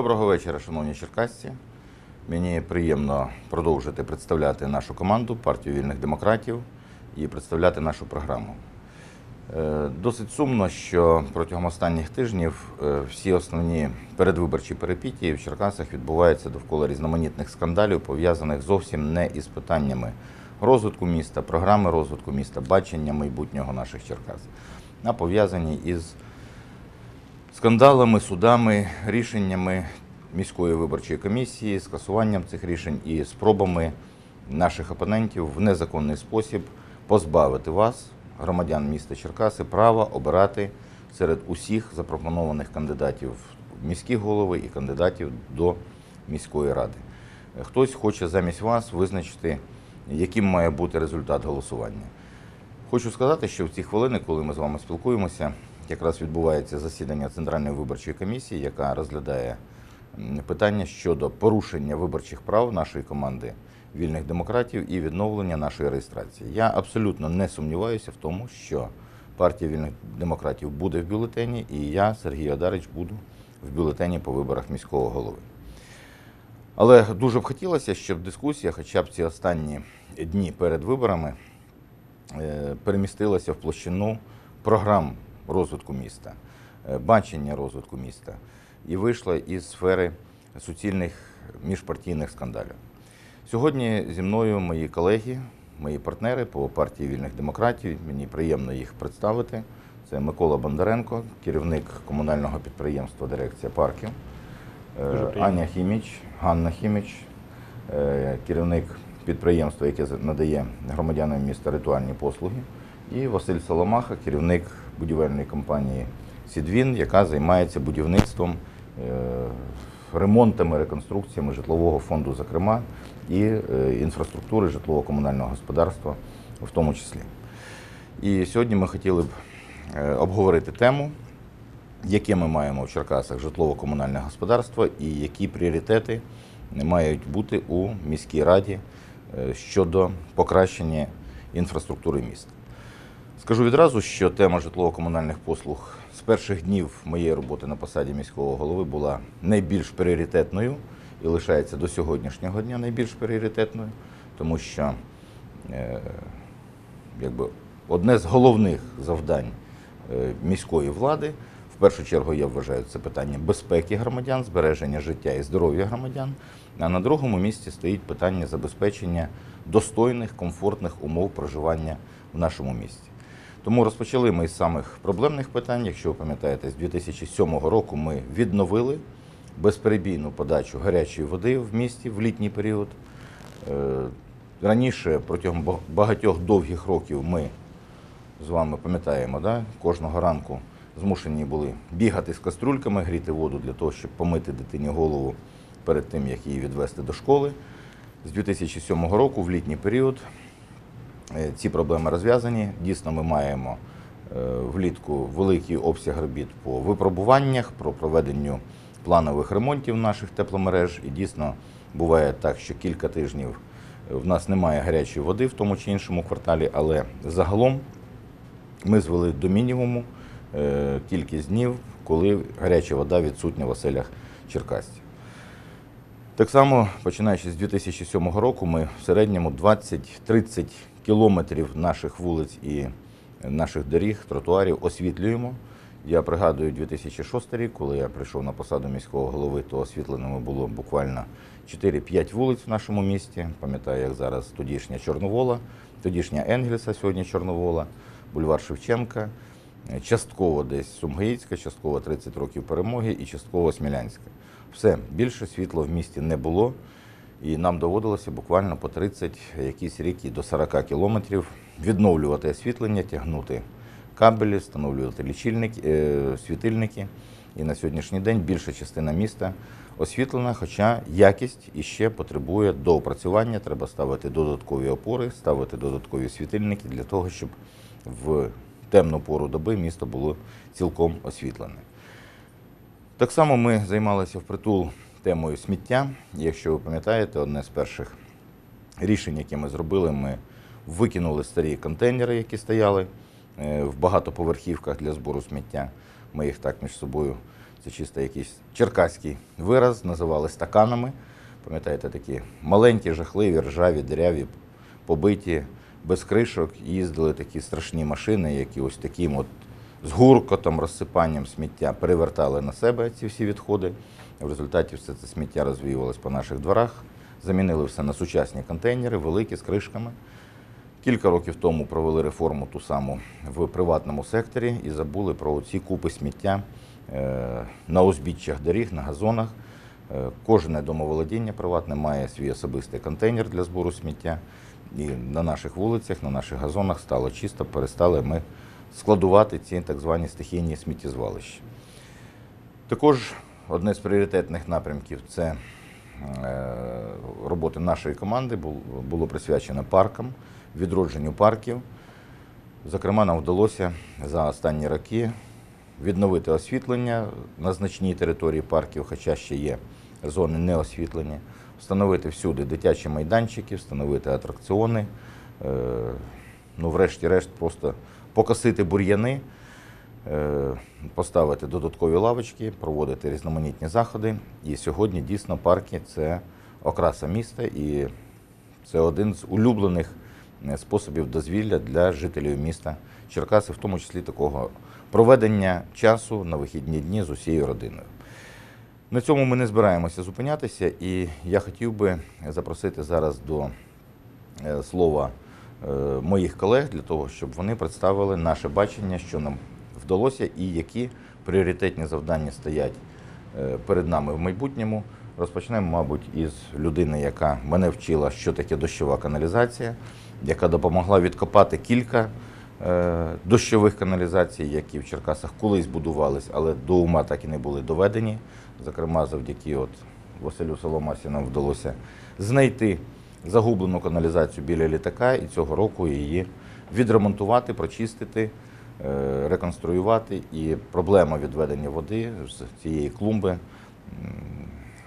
Доброго вечора, шановні черкасці. Мені приємно продовжити представляти нашу команду партію вільних демократів і представляти нашу програму. Е, Досить сумно, що протягом останніх тижнів е, всі основні передвиборчі перепітії в Черкасах відбуваються довкола різноманітних скандалів, пов'язаних зовсім не із питаннями розвитку міста, програми розвитку міста, бачення майбутнього наших Черкас, а пов'язані із скандалами, судами, рішеннями міської виборчої комісії, скасуванням цих рішень і спробами наших опонентів в незаконний спосіб позбавити вас, громадян міста Черкаси, права обирати серед усіх запропонованих кандидатів в міські голови і кандидатів до міської ради. Хтось хоче замість вас визначити, яким має бути результат голосування. Хочу сказати, що в ці хвилини, коли ми з вами спілкуємося, якраз відбувається засідання Центральної виборчої комісії, яка розглядає питання щодо порушення виборчих прав нашої команди вільних демократів і відновлення нашої реєстрації. Я абсолютно не сумніваюся в тому, що партія вільних демократів буде в бюлетені, і я, Сергій Одарич, буду в бюлетені по виборах міського голови. Але дуже б хотілося, щоб дискусія, хоча б ці останні дні перед виборами, е, перемістилася в площину програм розвитку міста, е, бачення розвитку міста і вийшла із сфери суцільних міжпартійних скандалів. Сьогодні зі мною мої колеги, мої партнери по партії вільних демократів. Мені приємно їх представити. Це Микола Бондаренко, керівник комунального підприємства Дирекція парків. Е. Аня Хіміч, Ганна Хіміч, е, керівник підприємства, яке надає громадянам міста ритуальні послуги, і Василь Соломаха, керівник будівельної компанії Сідвін, яка займається будівництвом, е, ремонтами, реконструкціями житлового фонду, зокрема, і е, інфраструктури житлово-комунального господарства в тому числі. І сьогодні ми хотіли б е, обговорити тему, яке ми маємо в Черкасах житлово-комунальне господарство і які пріоритети мають бути у міській раді щодо покращення інфраструктури міста. Скажу відразу, що тема житлово-комунальних послуг з перших днів моєї роботи на посаді міського голови була найбільш пріоритетною і лишається до сьогоднішнього дня найбільш пріоритетною, тому що е, якби одне з головних завдань е, міської влади. В першу чергу я вважаю це питання безпеки громадян, збереження життя і здоров'я громадян. А на другому місці стоїть питання забезпечення достойних, комфортних умов проживання в нашому місті. Тому розпочали ми з самих проблемних питань. Якщо ви пам'ятаєте, з 2007 року ми відновили безперебійну подачу гарячої води в місті в літній період. Е, Раніше протягом багатьох довгих років ми з вами пам'ятаємо, да? кожного ранку змушені були бігати з каструльками, гріти воду для того, щоб помити дитині голову перед тим, як її відвести до школи. З 2007 року в літній період ці проблеми розв'язані. Дійсно, ми маємо е, влітку великий обсяг робіт по випробуваннях, про проведенню планових ремонтів наших тепломереж. І дійсно буває так, що кілька тижнів в нас немає гарячої води в тому чи іншому кварталі, але загалом ми звели до мінімуму е, кількість днів, коли гаряча вода відсутня в оселях черкасців. Так само, починаючи з 2007 року, ми в середньому 20-30 кілометрів наших вулиць і наших доріг, тротуарів освітлюємо. Я пригадую 2006 рік, коли я прийшов на посаду міського голови, то освітленими було буквально 4-5 вулиць в нашому місті. Пам'ятаю, як зараз тодішня Чорновола, тодішня Енгельса, сьогодні Чорновола, бульвар Шевченка, частково десь Сумгаїцька, частково 30 років перемоги і частково Смілянська. Все, більше світла в місті не було, і нам доводилося буквально по 30, якісь рік і до 40 кілометрів відновлювати освітлення, тягнути кабелі, встановлювати лічильники, е, світильники. І на сьогоднішній день більша частина міста освітлена, хоча якість іще потребує доопрацювання. Треба ставити додаткові опори, ставити додаткові світильники для того, щоб в темну пору доби місто було цілком освітлене. Так само ми займалися впритул темою сміття. Якщо ви пам'ятаєте, одне з перших рішень, які ми зробили, ми викинули старі контейнери, які стояли е, в багатоповерхівках для збору сміття. Ми їх так між собою Це чисто якийсь черкаський вираз, називали стаканами. Пам'ятаєте, такі маленькі, жахливі, ржаві, деряві, побиті, без кришок. Їздили такі страшні машини, які ось таким от з гуркотом, розсипанням сміття перевертали на себе ці всі відходи. В результаті все це сміття розвіювалось по наших дворах. Замінили все на сучасні контейнери, великі з кришками. Кілька років тому провели реформу ту саму в приватному секторі і забули про ці купи сміття е, на узбіччях доріг, на газонах. Е, Кожне домоволодіння приватне має свій особистий контейнер для збору сміття. І на наших вулицях, на наших газонах стало чисто, перестали ми складувати ці так звані стихійні сміттєзвалища. Також одне з пріоритетних напрямків це е, роботи нашої команди було присвячено паркам, відродженню парків. Зокрема, нам вдалося за останні роки відновити освітлення на значній території парків, хоча ще є зони неосвітлення, встановити всюди дитячі майданчики, встановити атракціони, е, ну, врешті-решт, просто покосити бур'яни, поставити додаткові лавочки, проводити різноманітні заходи. І сьогодні дійсно парки це окраса міста і це один з улюблених е, способів дозвілля для жителів міста Черкаси, в тому числі такого проведення часу на вихідні дні з усією родиною. На цьому ми не збираємося зупинятися, і я хотів би запросити зараз до е, слова е, моїх колег для того, щоб вони представили наше бачення, що нам вдалося і які пріоритетні завдання стоять е, перед нами в майбутньому. Розпочнемо, мабуть, із людини, яка мене вчила, що таке дощова каналізація, яка допомогла відкопати кілька е, дощових каналізацій, які в Черкасах колись будувались, але до ума так і не були доведені. Зокрема, завдяки от Василю Соломасі нам вдалося знайти загублену каналізацію біля літака і цього року її відремонтувати, прочистити, реконструювати. І проблема відведення води з цієї клумби.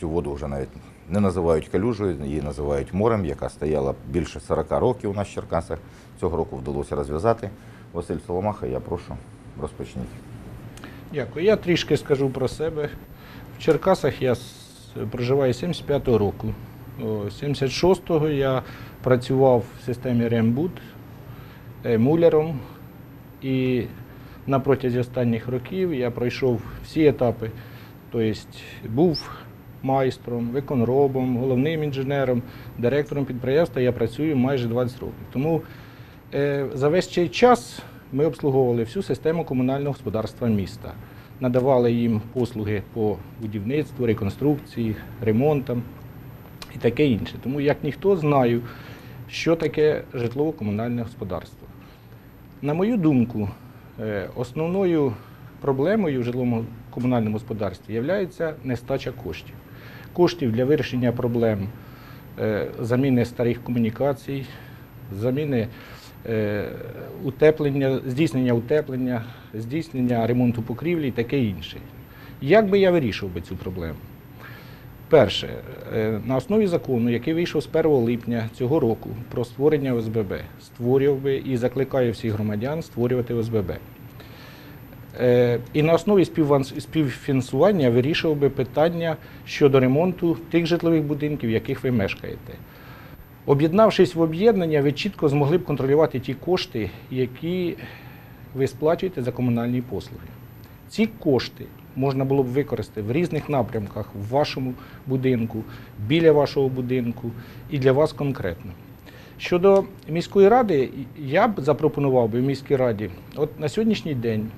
Цю воду вже навіть не називають калюжею, її називають морем, яка стояла більше 40 років у нас в Черкасах. Цього року вдалося розв'язати. Василь Соломаха, я прошу, розпочніть. Дякую. Я трішки скажу про себе. В Черкасах я проживаю з 75-го року. О, З 76-го я працював в системі Рембуд е, муляром. І на протязі останніх років я пройшов всі етапи. Тобто був майстром, виконробом, головним інженером, директором підприємства. Я працюю майже 20 років. Тому Е, За весь цей час ми обслуговували всю систему комунального господарства міста, надавали їм послуги по будівництву, реконструкції, ремонтам і таке інше. Тому як ніхто знаю, що таке житлово-комунальне господарство. На мою думку, е, основною проблемою в житловому комунальному господарстві є нестача коштів. Коштів для вирішення проблем е, заміни старих комунікацій, заміни е, утеплення, здійснення утеплення, здійснення ремонту покрівлі і таке інше. Як би я вирішував би цю проблему? Перше, е, на основі закону, який вийшов з 1 липня цього року про створення ОСББ, створював би і закликаю всіх громадян створювати ОСББ. Е, І на основі співфінансування вирішував би питання щодо ремонту тих житлових будинків, в яких ви мешкаєте. Об'єднавшись в об'єднання, ви чітко змогли б контролювати ті кошти, які ви сплачуєте за комунальні послуги. Ці кошти можна було б використати в різних напрямках в вашому будинку, біля вашого будинку і для вас конкретно. Щодо міської ради, я б запропонував би в міській раді, от на сьогоднішній день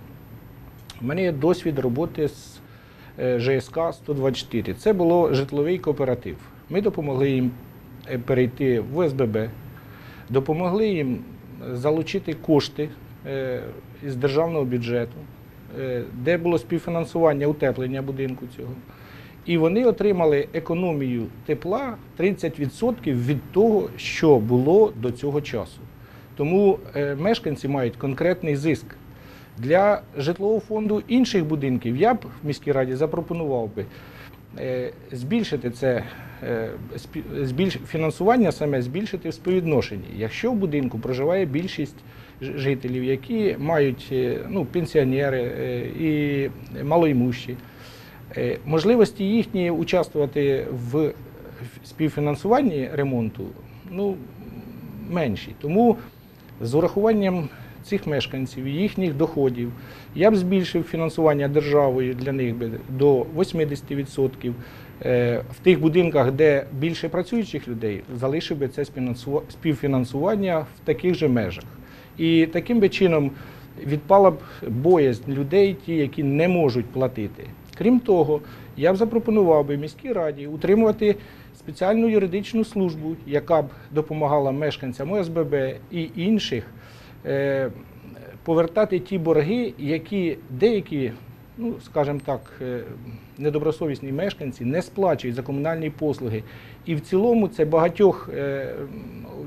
у мене є досвід роботи з е, ЖСК 124. Це було житловий кооператив. Ми допомогли їм е, перейти в ОСББ, допомогли їм залучити кошти е, із державного бюджету, де було співфінансування утеплення будинку цього. І вони отримали економію тепла 30% від того, що було до цього часу. Тому е, мешканці мають конкретний зиск. Для житлового фонду інших будинків я б в міській раді запропонував би е, збільшити це е, фінансування саме збільшити в співвідношенні. Якщо в будинку проживає більшість жителів, які мають е, ну, пенсіонери е, і малоймущі, Е, Можливості їхні участвувати в співфінансуванні ремонту ну, менші. Тому з урахуванням цих мешканців їхніх доходів я б збільшив фінансування державою для них до 80%. Е, В тих будинках, де більше працюючих людей, залишив би це співфінансування в таких же межах. І таким би чином відпала б боязнь людей, ті, які не можуть платити. Крім того, я б запропонував би міській раді утримувати спеціальну юридичну службу, яка б допомагала мешканцям ОСББ і інших е, повертати ті борги, які деякі, ну скажімо так, е, недобросовісні мешканці не сплачують за комунальні послуги. І в цілому це багатьох е,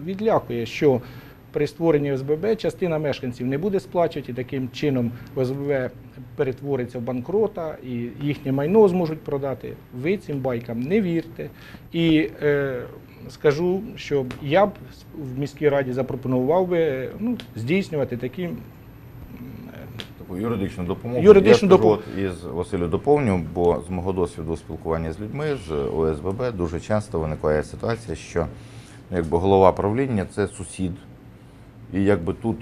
відлякує, що при створенні ОСББ частина мешканців не буде сплачувати, і таким чином ОСББ перетвориться в банкрота і їхнє майно зможуть продати. Ви цим байкам не вірте. І е, скажу, що я б в міській раді запропонував би ну, здійснювати такі. юридичну допомогу. Юридичну Я от із Василю доповню, бо з мого досвіду спілкування з людьми з ОСББ дуже часто виникає ситуація, що ну, якби голова правління це сусід. І якби тут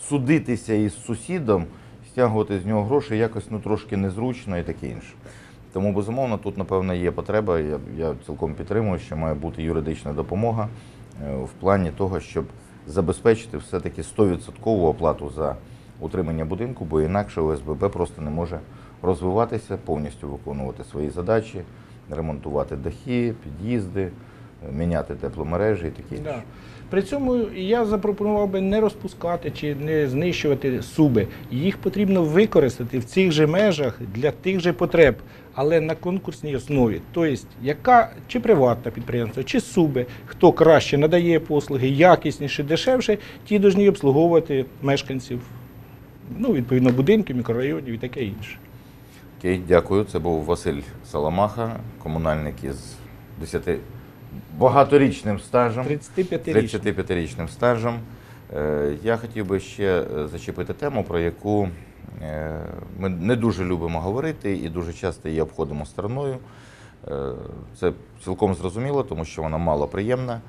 судитися із сусідом, стягувати з нього гроші якось ну, трошки незручно і таке інше. Тому, безумовно, тут, напевно, є потреба. Я, я цілком підтримую, що має бути юридична допомога е, в плані того, щоб забезпечити все-таки 100% оплату за утримання будинку, бо інакше ОСББ просто не може розвиватися, повністю виконувати свої задачі, ремонтувати дахи, під'їзди, міняти тепломережі і таке інше. Да. При цьому я запропонував би не розпускати чи не знищувати суби. Їх потрібно використати в цих же межах для тих же потреб, але на конкурсній основі. Тобто, яка чи приватне підприємство, чи суби, хто краще надає послуги, якісніше, дешевше, ті повинні обслуговувати мешканців, ну, відповідно, будинків, мікрорайонів і таке інше. Окей, дякую. Це був Василь Саламаха, комунальник із 10 багаторічним стажем. 35 річний. 35-річним стажем. Е, Я хотів би ще е, зачепити тему, про яку е, ми не дуже любимо говорити і дуже часто її обходимо стороною. Це цілком зрозуміло, тому що вона мало приємна.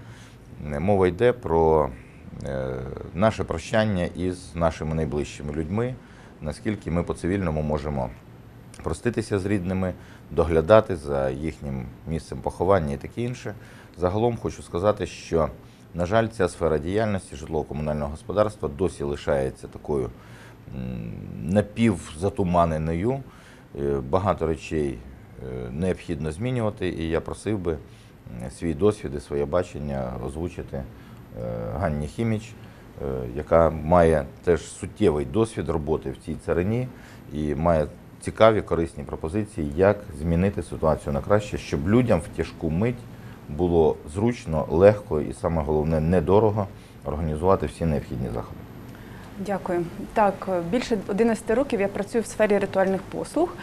Е, Мова йде про наше прощання із нашими найближчими людьми, наскільки ми по цивільному можемо проститися з рідними, доглядати за їхнім місцем поховання і таке інше. Загалом хочу сказати, що, на жаль, ця сфера діяльності житлово-комунального господарства досі лишається такою напівзатуманеною. Е, Багато речей е, необхідно змінювати, і я просив би свій досвід і своє бачення озвучити е, Ганні Хіміч, яка має теж суттєвий досвід роботи в цій царині і має цікаві корисні пропозиції, як змінити ситуацію на краще, щоб людям в тяжку мить було зручно, легко і саме головне недорого організувати всі необхідні заходи. Дякую. Так, більше 11 років я працюю в сфері ритуальних послуг.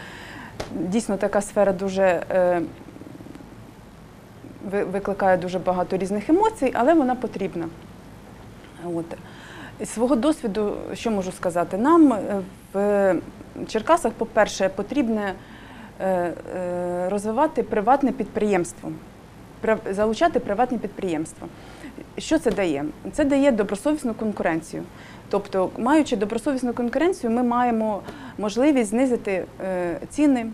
Дійсно, така сфера дуже е, викликає дуже багато різних емоцій, але вона потрібна. От. З свого досвіду, що можу сказати? Нам е, в Черкасах, по-перше, потрібно е, е, розвивати приватне підприємство, залучати приватні підприємства. Що це дає? Це дає добросовісну конкуренцію. Тобто, маючи добросовісну конкуренцію, ми маємо можливість знизити е, ціни,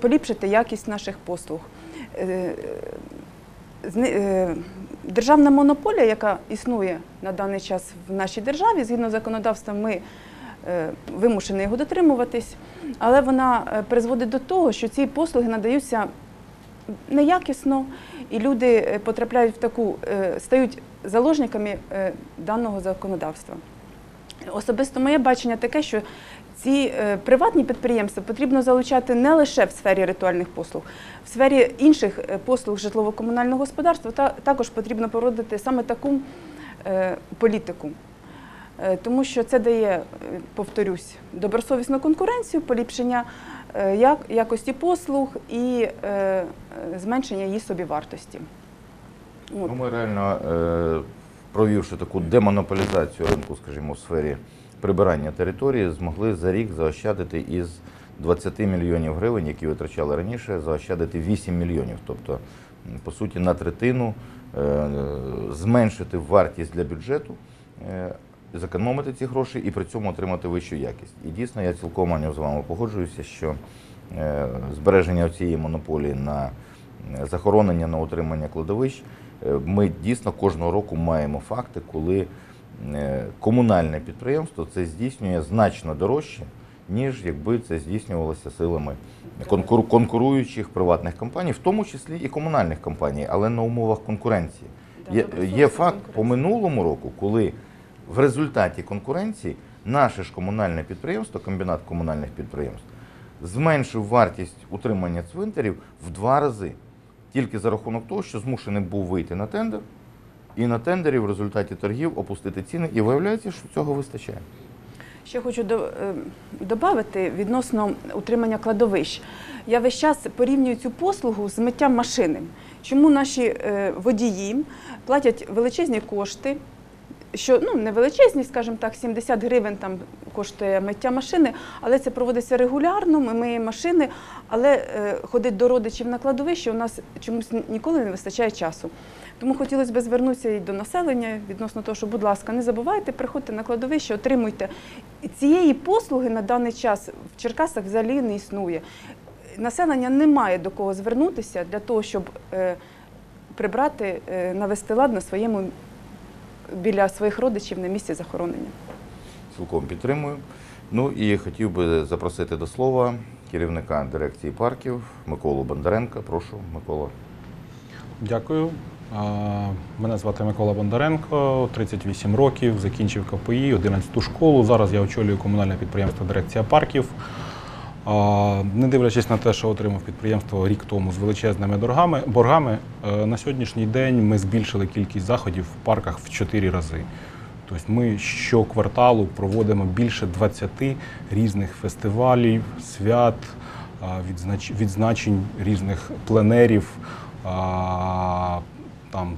поліпшити якість наших послуг. Е, Державна монополія, яка існує на даний час в нашій державі, згідно законодавства, ми е, вимушені його дотримуватись, але вона е, призводить до того, що ці послуги надаються неякісно, і люди потрапляють в таку, стають заложниками даного законодавства. Особисто моє бачення таке, що ці е, приватні підприємства потрібно залучати не лише в сфері ритуальних послуг, в сфері інших е, послуг житлово-комунального господарства та, також потрібно проводити саме таку е, політику. Тому що це дає, повторюсь, добросовісну конкуренцію, поліпшення якості послуг і зменшення її собівартості. От. Ну, ми реально, провівши таку демонополізацію ринку, скажімо, в сфері прибирання території, змогли за рік заощадити із 20 мільйонів гривень, які витрачали раніше, заощадити 8 мільйонів. Тобто, по суті, на третину е, зменшити вартість для бюджету, е, зекономити ці гроші і при цьому отримати вищу якість. І дійсно я цілком Аню, з вами погоджуюся, що е, збереження цієї монополії на захоронення на утримання кладовищ. Ми дійсно кожного року маємо факти, коли комунальне підприємство це здійснює значно дорожче, ніж якби це здійснювалося силами конкур- конкуруючих приватних компаній, в тому числі і комунальних компаній, але на умовах конкуренції. Є, є факт по минулому року, коли в результаті конкуренції наше ж комунальне підприємство, комбінат комунальних підприємств, зменшив вартість утримання цвинтарів в два рази. Тільки за рахунок того, що змушений був вийти на тендер, і на тендері в результаті торгів опустити ціни. І виявляється, що цього вистачає. Ще хочу додати відносно утримання кладовищ. Я весь час порівнюю цю послугу з миттям машини. Чому наші е, водії платять величезні кошти, що ну не величезні, скажімо так, 70 гривень там коштує миття машини, але це проводиться регулярно. Ми миємо машини, але е, ходить до родичів на кладовище у нас чомусь ніколи не вистачає часу. Тому хотілося б звернутися і до населення відносно того, що, будь ласка, не забувайте, приходьте на кладовище, отримуйте. Цієї послуги на даний час в Черкасах взагалі не існує. Населення не має до кого звернутися для того, щоб е, прибрати, е, навести лад на своєму біля своїх родичів на місці захоронення. Цілком підтримую. Ну і хотів би запросити до слова керівника дирекції парків Миколу Бондаренка. Прошу, Микола. Дякую. Мене звати Микола Бондаренко, 38 років, закінчив КПІ, 11 школу. Зараз я очолюю комунальне підприємство Дирекція парків. Не дивлячись на те, що отримав підприємство рік тому з величезними боргами, е, на сьогоднішній день ми збільшили кількість заходів в парках в 4 рази. Тобто ми щокварталу проводимо більше 20 різних фестивалів, свят, відзнач- відзначень різних пленерів. Там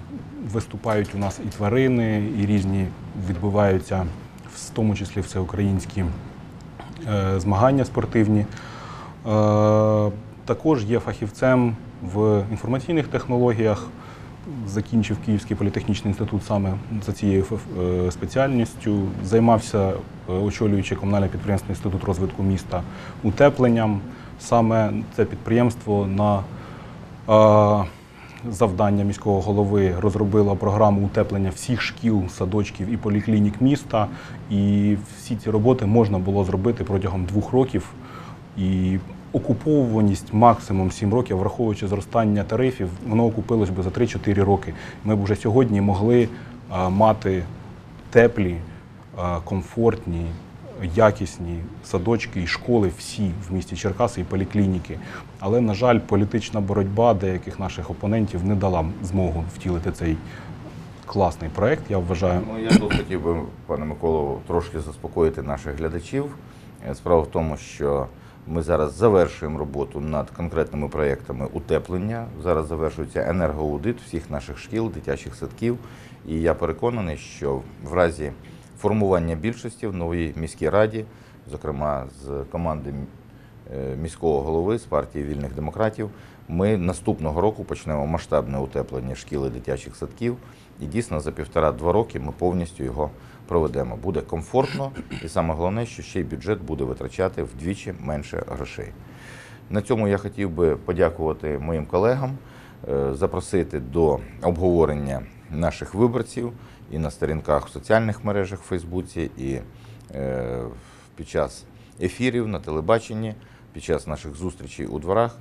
виступають у нас і тварини, і різні відбуваються, в тому числі всеукраїнські е, змагання спортивні. Е, Також є фахівцем в інформаційних технологіях. Закінчив Київський політехнічний інститут саме за цією е, спеціальністю. Займався, очолюючи комунальне підприємство Інститут розвитку міста утепленням. Саме це підприємство на завдання міського голови розробило програму утеплення всіх шкіл, садочків і поліклінік міста. І всі ці роботи можна було зробити протягом двох років. І окуповуваність максимум 7 років, враховуючи зростання тарифів, воно окупилось би за 3-4 роки. Ми б вже сьогодні могли мати теплі, комфортні, якісні садочки і школи всі в місті Черкаси і поліклініки. Але, на жаль, політична боротьба деяких наших опонентів не дала змогу втілити цей класний проект. Я вважаю. Ну, я тут хотів би, пане Миколо, трошки заспокоїти наших глядачів. Е, Справа в тому, що ми зараз завершуємо роботу над конкретними проєктами утеплення. Зараз завершується енергоаудит всіх наших шкіл, дитячих садків. І я переконаний, що в разі формування більшості в новій міській раді, зокрема з команди е, міського голови з партії вільних демократів, ми наступного року почнемо масштабне утеплення шкіл і дитячих садків. І дійсно за півтора-два роки ми повністю його проведемо. Буде комфортно, і саме головне, що ще й бюджет буде витрачати вдвічі менше грошей. На цьому я хотів би подякувати моїм колегам, е, запросити до обговорення наших виборців і на сторінках в соціальних мережах в Фейсбуці, і е, під час ефірів на телебаченні, під час наших зустрічей у дворах.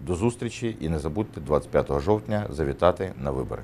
До зустрічі і не забудьте 25 жовтня завітати на вибори.